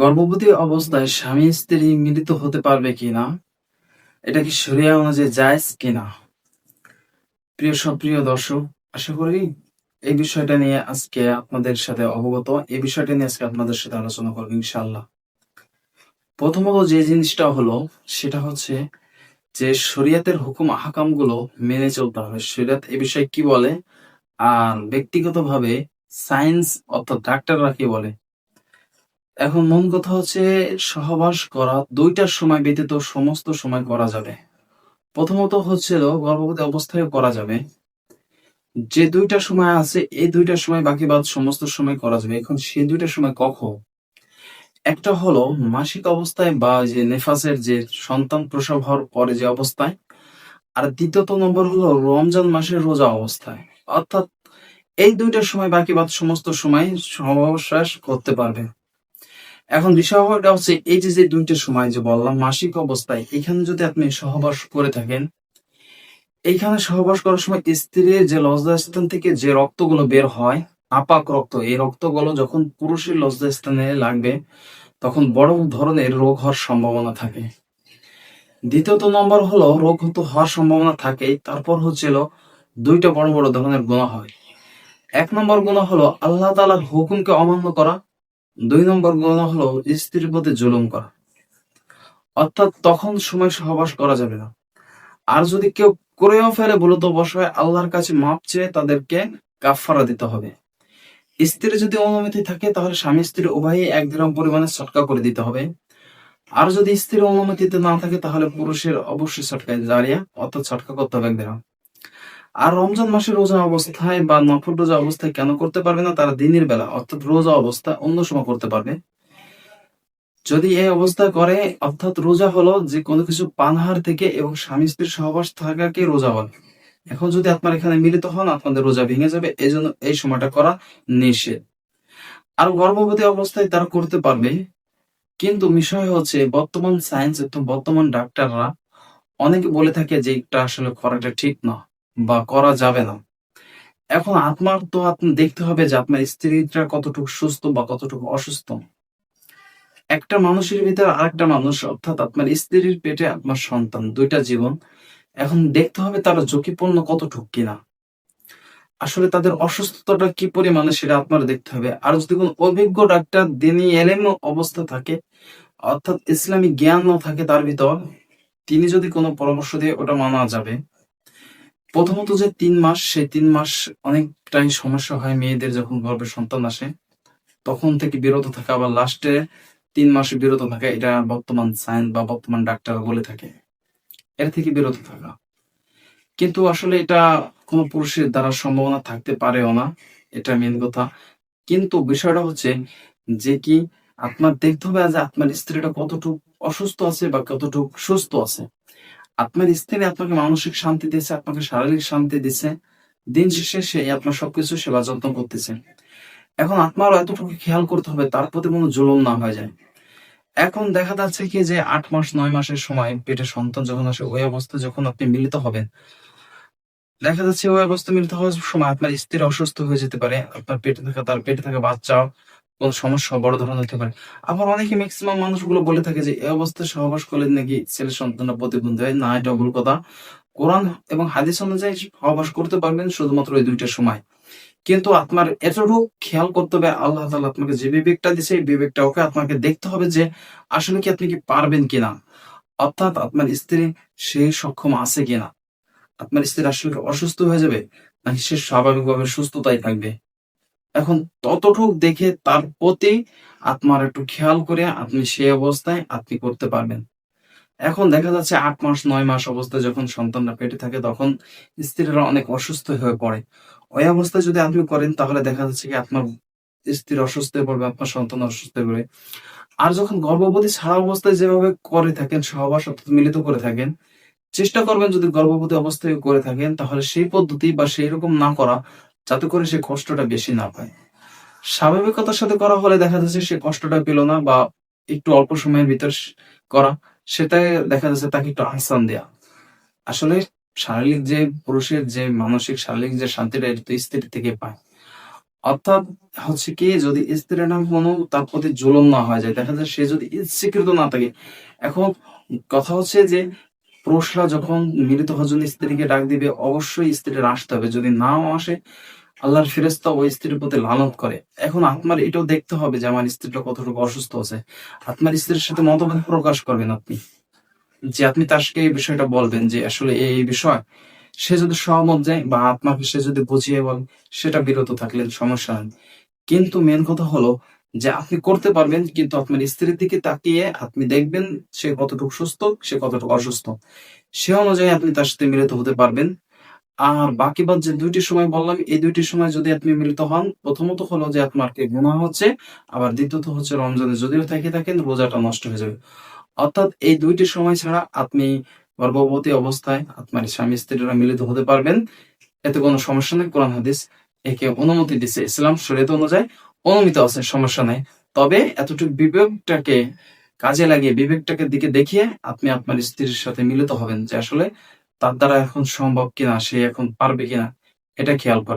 গর্ভবতী অবস্থায় স্বামী স্ত্রী মিলিত হতে পারবে কিনা? এটা কি শরিয়া অনুযায়ী জায়েজ কিনা? প্রিয় সপ্রিয় দর্শক, আশা করি এই বিষয়টা নিয়ে আজকে আপনাদের সাথে অবগত। এই বিষয়টা নিয়ে আজকে আপনাদের সাথে আলোচনা করব ইনশাল্লাহ প্রথমত যে জিনিসটা হলো, সেটা হচ্ছে যে শরিয়াতের হুকুম আহকামগুলো মেনে চলতে হবে। শরিয়াত এ বিষয়ে কি বলে? আর ব্যক্তিগতভাবে সায়েন্স অর্থাৎ ডাক্তাররা কি বলে? এখন মন কথা হচ্ছে সহবাস করা। দুইটার সময় ব্যতীত সমস্ত সময় করা যাবে। প্রথমত হচ্ছিল গর্ভবতী অবস্থায় করা যাবে। যে দুইটা সময় আছে, এই দুইটার সময় বাকি বাদ সমস্ত সময় করা যাবে। এখন সেই দুইটার সময় কখন? একটা হলো মাসিক অবস্থায় বা যে নেফাসের যে সন্তান প্রসব হওয়ার পরে যে অবস্থায়। আর দ্বিতীয়ত নম্বর হলো রমজান মাসের রোজা অবস্থায়। অর্থাৎ এই দুইটার সময় বাকি বাদ সমস্ত সময় সহবাস করতে পারবে। এখন বিষয়টা হচ্ছে, এই যে যে দুইটা সময় যে বললাম, মাসিক অবস্থায়, এখানে যদি আপনি সহবাস করে থাকেন এইখানে সহবাস করার সময় স্ত্রীর যে লজ্জাস্থান থেকে যে রক্তগুলো বের হয়, আপাক রক্ত, এই রক্তগুলো যখন পুরুষের লজ্জাস্থানে লাগবে, তখন বড় ধরনের রোগ হওয়ার সম্ভাবনা থাকে। দ্বিতীয়ত নম্বর হলো, রোগ হতো হওয়ার সম্ভাবনা থাকে, তারপর হচ্ছিল দুইটা বড় বড় ধরনের গুণা হয়। এক নম্বর গুণা হলো, আল্লাহ তালার হুকুমকে অমান্য করা দুই নম্বর গুণা হলো স্ত্রীর প্রতি জুলুম করা। অর্থাৎ তখন সময় সহবাস করা যাবে না। আর যদি কেউ করেও ফেলে মূলত বসায়, আল্লাহর কাছে মাপ চেয়ে তাদেরকে কাফারা দিতে হবে। স্ত্রী যদি অনুমতি থাকে, তাহলে স্বামী স্ত্রী উভয়ই এক গ্রাম পরিমাণে ছটকা করে দিতে হবে। আর যদি স্ত্রীর অনুমতিতে না থাকে, তাহলে পুরুষের অবশ্যই ছটকায় জারিয়া অর্থাৎ ছটকা করতে হবে এক গ্রাম আর রমজান মাসে রোজা অবস্থায় বা নফল রোজা অবস্থায় কেন করতে পারবে না? তারা দিনের বেলা, অর্থাৎ রোজা অবস্থা অন্য সময় করতে পারবে। যদি এই অবস্থা করে, অর্থাৎ রোজা হলো যে কোনো কিছু পানহার থেকে এবং স্বামী স্ত্রীর সহবাস থাকাকে রোজা বলে। এখন যদি আপনার এখানে মিলিত হন, আপনাদের রোজা ভেঙে যাবে এই জন্য এই সময়টা করা নিষেধ। আর গর্ভবতী অবস্থায় তারা করতে পারবে, কিন্তু বিষয় হচ্ছে বর্তমান সায়েন্স এবং বর্তমান ডাক্তাররা অনেকে বলে থাকে যে এটা আসলে করাটা ঠিক না। বা করা যাবে না। এখন আপনার তো আপনি দেখতে হবে যে আপনার স্ত্রীটা কতটুকু সুস্থ বা কতটুকু অসুস্থ। একটা মানুষের ভিতরে আরেকটা মানুষ, অর্থাৎ আপনার স্ত্রীর পেটে আপনার সন্তান, দুইটা জীবন, এখন দেখতে হবে তারা ঝুঁকিপূর্ণ কতটুকু কিনা। আসলে তাদের অসুস্থতাটা কি পরিমাণে সেটা আপনার দেখতে হবে। আর যদি কোনো অভিজ্ঞ ডাক্তার দিনই এলেম অবস্থা থাকে, অর্থাৎ ইসলামিক জ্ঞান না থাকে তার ভিতর, তিনি যদি কোনো পরামর্শ দিয়ে ওটা মানা যাবে প্রথমত যে তিন মাস, সেই তিন মাস অনেকটাই সমস্যা হয় মেয়েদের যখন গর্ভে সন্তান আসে। তখন থেকে বিরত থাকা আবার লাস্টে তিন মাসে বিরত থাকা, এটা বর্তমান সায়েন্স বা বর্তমান ডাক্তার বলে থাকে। এর থেকে বিরত থাকা। কিন্তু আসলে এটা কোনো পুরুষের দ্বারা সম্ভাবনা থাকতে পারেও না, এটা মেন কথা। কিন্তু বিষয়টা হচ্ছে যে কি, আপনার দেখতে হবে যে আপনার স্ত্রীটা কতটুকু অসুস্থ আছে বা কতটুকু সুস্থ আছে। আপনার স্ত্রী আপনাকে মানসিক শান্তি দিয়েছে, আপনাকে শারীরিক শান্তি দিচ্ছে দিন শেষে সে আপনার সবকিছু সেবা যত্ন করতেছে। এখন আপনারও এতটুকু খেয়াল করতে হবে, তার প্রতি কোনো জুলুম না হয়ে যায়। এখন দেখা যাচ্ছে কি যে আট মাস, নয় মাসের সময় পেটে সন্তান যখন আসে, ওই অবস্থায় যখন আপনি মিলিত হবেন, দেখা যাচ্ছে ওই অবস্থা মিলিত হওয়ার সময় আপনার স্ত্রী অসুস্থ হয়ে যেতে পারে, আপনার পেটে থাকা, তার পেটে থাকা বাচ্চা কোন সমস্যা, বড় ধরনের হতে পারে। আবার অনেকে ম্যাক্সিমাম মানুষগুলো বলে থাকে যে, এই অবস্থায় সহবাস করলে নাকি ছেলে সন্তানের প্রতিবন্ধী হয়? না, এটা ভুল কথা। কোরআন এবং হাদিস অনুযায়ী সহবাস করতে পারবেন শুধুমাত্র এই দুইটা সময়। কিন্তু আপনার এতটুকু খেয়াল করতে হবে, আল্লাহ তাআলা আপনাকে যে বিবেকটা দিছে এই বিবেকটা ওকে আপনাকে দেখতে হবে যে, আসলে কি আপনি কি পারবেন কিনা। অর্থাৎ আপনার স্ত্রী সে সক্ষম আছে কিনা। আপনার স্ত্রী আসলে অসুস্থ হয়ে যাবে? নাকি সে স্বাভাবিকভাবে সুস্থতাই থাকবে? এখন ততটুক দেখে তার প্রতি আপনার একটু খেয়াল করে আপনি সেই অবস্থায় আপনি করতে পারবেন। এখন দেখা যাচ্ছে আট মাস, নয় মাস অবস্থায় যখন সন্তানরা পেটে থাকে তখন স্ত্রীরা অনেক অসুস্থ হয়ে পড়ে। ওই অবস্থায় যদি আপনি করেন তাহলে দেখা যাচ্ছে কি আপনার স্ত্রী অসুস্থ হয়ে পড়বে, আপনার সন্তান অসুস্থ হয়ে পড়বে। আর যখন গর্ভবতী ছাড়া অবস্থায় যেভাবে করে থাকেন, সহবাস অর্থাৎ মিলিত করে থাকেন, চেষ্টা করবেন যদি গর্ভবতী অবস্থায় করে থাকেন, তাহলে সেই পদ্ধতি বা সেই রকম না করা যাতে করে সে কষ্টটা বেশি না পায়। স্বাভাবিকতার সাথে করা হলে দেখা যাচ্ছে সে কষ্টটা পেল না বা একটু অল্প সময়ের ভিতর করা, সেটাই দেখা যাচ্ছে তাকে একটু আহসান দেয়া। আসলে শারীরিক যে পুরুষের যে মানসিক শারীরিক যে শান্তিটা, এটা তো স্ত্রী থেকে পায়। অর্থাৎ হচ্ছে কি, যদি স্ত্রীর নাম কোনো তার প্রতি জুলুম না হয়ে যায়, দেখা যায় সে যদি ইচ্ছাকৃত না থাকে। এখন কথা হচ্ছে যে পুরুষরা যখন মিলিত হওয়ার জন্য স্ত্রীকে ডাক দিবে, অবশ্যই স্ত্রীর আসতে হবে। যদি নাও আসে আল্লাহর ফেরেস্তা ওই স্ত্রীর প্রতি লানত করে। এখন আপনার এটাও দেখতে হবে যে আমার স্ত্রীটা কতটুকু অসুস্থ আছে। আপনার স্ত্রীর সাথে মতভেদ প্রকাশ করবেন আপনি। যে আপনি তাকে এই বিষয়টা বলবেন যে আসলে এই বিষয়, সে যদি সহমত যায় বা আপনাকে সে যদি বুঝিয়ে বলে, সেটা বিরত থাকলে সমস্যা নেই। কিন্তু মেন কথা হলো যে আপনি করতে পারবেন, কিন্তু আপনার স্ত্রীর দিকে তাকিয়ে আপনি দেখবেন সে কতটুকু সুস্থ, সে কতটুকু অসুস্থ। সে অনুযায়ী আপনি তার সাথে মিলিত হতে পারবেন। আর বাকি বাদ যে দুইটি সময় বললাম, এই দুইটি সময় যদি আপনি মিলিত হন, প্রথমত হলো যে আপনার কি গুনাহ হচ্ছে, আবার দ্বিতীয়ত হচ্ছে রমজানে যদিও থেকে থাকেন, রোজাটা নষ্ট হয়ে যাবে। অর্থাৎ এই দুইটি সময় ছাড়া আপনি গর্ভবতী অবস্থায় আপনার স্বামী স্ত্রীরা মিলিত হতে পারবেন। এতে কোনো সমস্যা নেই, কোরআন, হাদিস একে অনুমতি দিচ্ছে ইসলাম শরীয়ত অনুযায়ী, অনুমিত আছে, সমস্যা নাই। তবে এতটুকু বিবেকটাকে কাজে লাগিয়ে, বিবেকটাকে দিকে দেখিয়ে আপনি আপনার স্ত্রীর সাথে মিলিত হবেন, যে আসলে তার দ্বারা এখন সম্ভব কিনা সে এখন পারবে কিনা এটা খেয়াল করবেন